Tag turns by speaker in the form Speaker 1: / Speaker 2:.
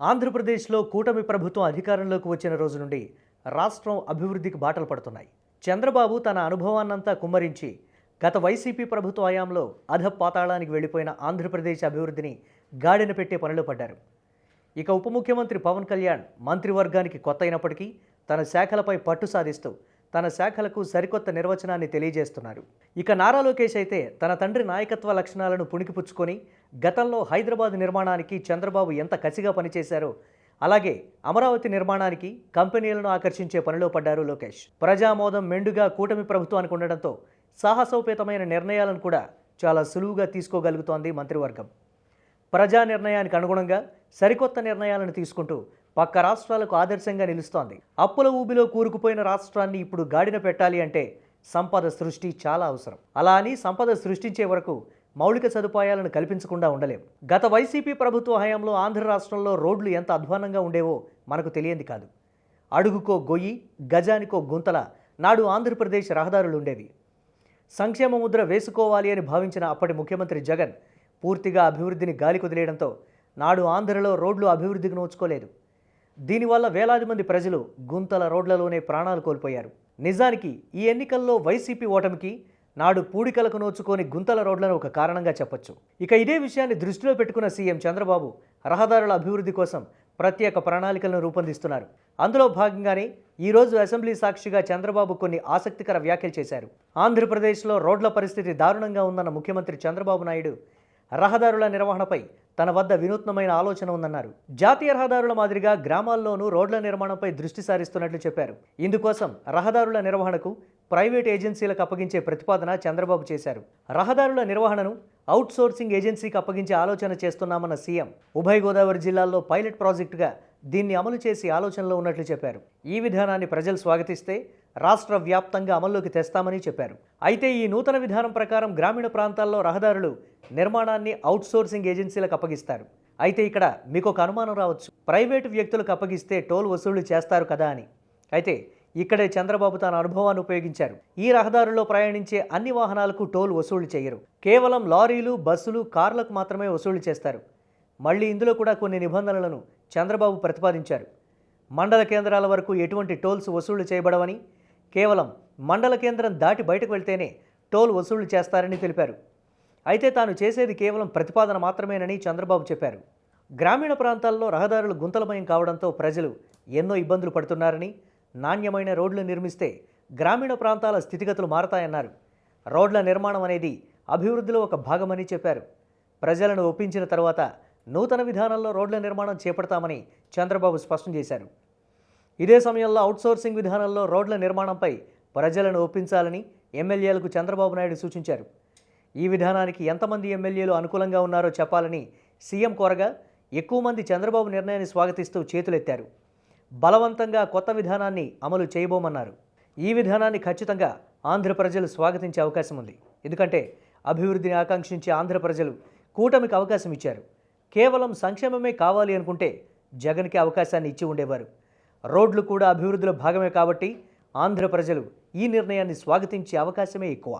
Speaker 1: ఆంధ్రప్రదేశ్లో కూటమి ప్రభుత్వం అధికారంలోకి వచ్చిన రోజు నుండి రాష్ట్రం అభివృద్ధికి బాటలు పడుతున్నాయి. చంద్రబాబు తన అనుభవాన్నంతా కుమ్మరించి గత వైసీపీ ప్రభుత్వ హయాంలో అధ పాతాళానికి వెళ్ళిపోయిన ఆంధ్రప్రదేశ్ అభివృద్ధిని గాడిన పెట్టే పనిలో పడ్డారు. ఇక ఉప ముఖ్యమంత్రి పవన్ కళ్యాణ్ మంత్రివర్గానికి కొత్త అయినప్పటికీ తన శాఖలపై పట్టు సాధిస్తూ తన శాఖలకు సరికొత్త నిర్వచనాన్ని తెలియజేస్తున్నారు. ఇక నారా లోకేష్ అయితే తన తండ్రి నాయకత్వ లక్షణాలను పుణికిపుచ్చుకొని గతంలో హైదరాబాద్ నిర్మాణానికి చంద్రబాబు ఎంత కసిగా పనిచేశారో అలాగే అమరావతి నిర్మాణానికి కంపెనీలను ఆకర్షించే పనిలో పడ్డారు లోకేష్. ప్రజామోదం మెండుగా కూటమి ప్రభుత్వానికి ఉండడంతో సాహసోపేతమైన నిర్ణయాలను కూడా చాలా సులువుగా తీసుకోగలుగుతోంది మంత్రివర్గం. ప్రజా నిర్ణయానికి అనుగుణంగా సరికొత్త నిర్ణయాలను తీసుకుంటూ పక్క రాష్ట్రాలకు ఆదర్శంగా నిలుస్తోంది. అప్పుల ఊబిలో కూరుకుపోయిన రాష్ట్రాన్ని ఇప్పుడు గాడిన పెట్టాలి అంటే సంపద సృష్టి చాలా అవసరం. అలా అని సంపద సృష్టించే వరకు మౌలిక సదుపాయాలను కల్పించకుండా ఉండలేం. గత వైసీపీ ప్రభుత్వ హయాంలో ఆంధ్ర రాష్ట్రంలో రోడ్లు ఎంత అధ్వానంగా ఉండేవో మనకు తెలియంది కాదు. అడుగుకో గొయ్యి గజానికో గుంతల నాడు ఆంధ్రప్రదేశ్ రహదారులు ఉండేవి. సంక్షేమ ముద్ర వేసుకోవాలి అని భావించిన అప్పటి ముఖ్యమంత్రి జగన్ పూర్తిగా అభివృద్ధిని గాలి కుదిలేయడంతో నాడు ఆంధ్రలో రోడ్లు అభివృద్ధికి నోచుకోలేదు. దీనివల్ల వేలాది మంది ప్రజలు గుంతల రోడ్లలోనే ప్రాణాలు కోల్పోయారు. నిజానికి ఈ ఎన్నికల్లో వైసీపీ ఓటమికి నాడు పూడికలకు నోచుకొని గుంతల రోడ్లను ఒక కారణంగా చెప్పొచ్చు. ఇక ఇదే విషయాన్ని దృష్టిలో పెట్టుకున్న సీఎం చంద్రబాబు రహదారుల అభివృద్ధి కోసం ప్రత్యేక ప్రణాళికలను రూపొందిస్తున్నారు. అందులో భాగంగానే ఈరోజు అసెంబ్లీ సాక్షిగా చంద్రబాబు కొన్ని ఆసక్తికర వ్యాఖ్యలు చేశారు. ఆంధ్రప్రదేశ్లో రోడ్ల పరిస్థితి దారుణంగా ఉందన్న ముఖ్యమంత్రి చంద్రబాబు నాయుడు రహదారుల నిర్వహణపై తన వద్ద వినూత్నమైన ఆలోచన ఉందన్నారు. జాతీయ రహదారుల మాదిరిగా గ్రామాల్లోనూ రోడ్ల నిర్మాణంపై దృష్టి సారిస్తున్నట్లు చెప్పారు. ఇందుకోసం రహదారుల నిర్వహణకు ప్రైవేట్ ఏజెన్సీలకు అప్పగించే ప్రతిపాదన చంద్రబాబు చేశారు. రహదారుల నిర్వహణను అవుట్సోర్సింగ్ ఏజెన్సీకి అప్పగించే ఆలోచన చేస్తున్నామన్న సీఎం ఉభయ గోదావరి జిల్లాల్లో పైలట్ ప్రాజెక్టుగా దీన్ని అమలు చేసి ఆలోచనలో ఉన్నట్లు చెప్పారు. ఈ విధానాన్ని ప్రజలు స్వాగతిస్తే రాష్ట్ర వ్యాప్తంగా అమల్లోకి తెస్తామని చెప్పారు. అయితే ఈ నూతన విధానం ప్రకారం గ్రామీణ ప్రాంతాల్లో రహదారులు నిర్మాణాన్ని అవుట్సోర్సింగ్ ఏజెన్సీలకు అప్పగిస్తారు. అయితే ఇక్కడ మీకు ఒక అనుమానం రావచ్చు. ప్రైవేటు వ్యక్తులకు అప్పగిస్తే టోల్ వసూళ్ళు చేస్తారు కదా అని. అయితే ఇక్కడే చంద్రబాబు తన అనుభవాన్ని ఉపయోగించారు. ఈ రహదారుల్లో ప్రయాణించే అన్ని వాహనాలకు టోల్ వసూళ్ళు చేయరు. కేవలం లారీలు బస్సులు కార్లకు మాత్రమే వసూళ్ళు చేస్తారు. మళ్ళీ ఇందులో కూడా కొన్ని నిబంధనలను చంద్రబాబు ప్రతిపాదించారు. మండల కేంద్రాల వరకు ఎటువంటి టోల్స్ వసూళ్ళు చేయబడవని కేవలం మండల కేంద్రం దాటి బయటకు వెళ్తేనే టోల్ వసూళ్ళు చేస్తారని తెలిపారు. అయితే తాను చేసేది కేవలం ప్రతిపాదన మాత్రమేనని చంద్రబాబు చెప్పారు. గ్రామీణ ప్రాంతాల్లో రహదారులు గుంతలమయం కావడంతో ప్రజలు ఎన్నో ఇబ్బందులు పడుతున్నారని నాణ్యమైన రోడ్లు నిర్మిస్తే గ్రామీణ ప్రాంతాల స్థితిగతులు మారతాయన్నారు. రోడ్ల నిర్మాణం అనేది అభివృద్ధిలో ఒక భాగమని చెప్పారు. ప్రజలను ఒప్పించిన తర్వాత నూతన విధానంలో రోడ్ల నిర్మాణం చేపడతామని చంద్రబాబు స్పష్టం చేశారు. ఇదే సమయంలో అవుట్సోర్సింగ్ విధానంలో రోడ్ల నిర్మాణంపై ప్రజలను ఒప్పించాలని ఎమ్మెల్యేలకు చంద్రబాబు నాయుడు సూచించారు. ఈ విధానానికి ఎంతమంది ఎమ్మెల్యేలు అనుకూలంగా ఉన్నారో చెప్పాలని సీఎం కోరగా ఎక్కువ మంది చంద్రబాబు నిర్ణయాన్ని స్వాగతిస్తూ చేతులెత్తారు. బలవంతంగా కొత్త విధానాన్ని అమలు చేయబోమన్నారు. ఈ విధానాన్ని ఖచ్చితంగా ఆంధ్ర ప్రజలు స్వాగతించే అవకాశం ఉంది. ఎందుకంటే అభివృద్ధిని ఆకాంక్షించే ఆంధ్ర ప్రజలు కూటమికి అవకాశం ఇచ్చారు. కేవలం సంక్షేమమే కావాలి అనుకుంటే జగన్కి అవకాశాన్ని ఇచ్చి ఉండేవారు. రోడ్లు కూడా అభివృద్ధిలో భాగమే కాబట్టి ఆంధ్ర ప్రజలు ఈ నిర్ణయాన్ని స్వాగతించే అవకాశమే ఎక్కువ.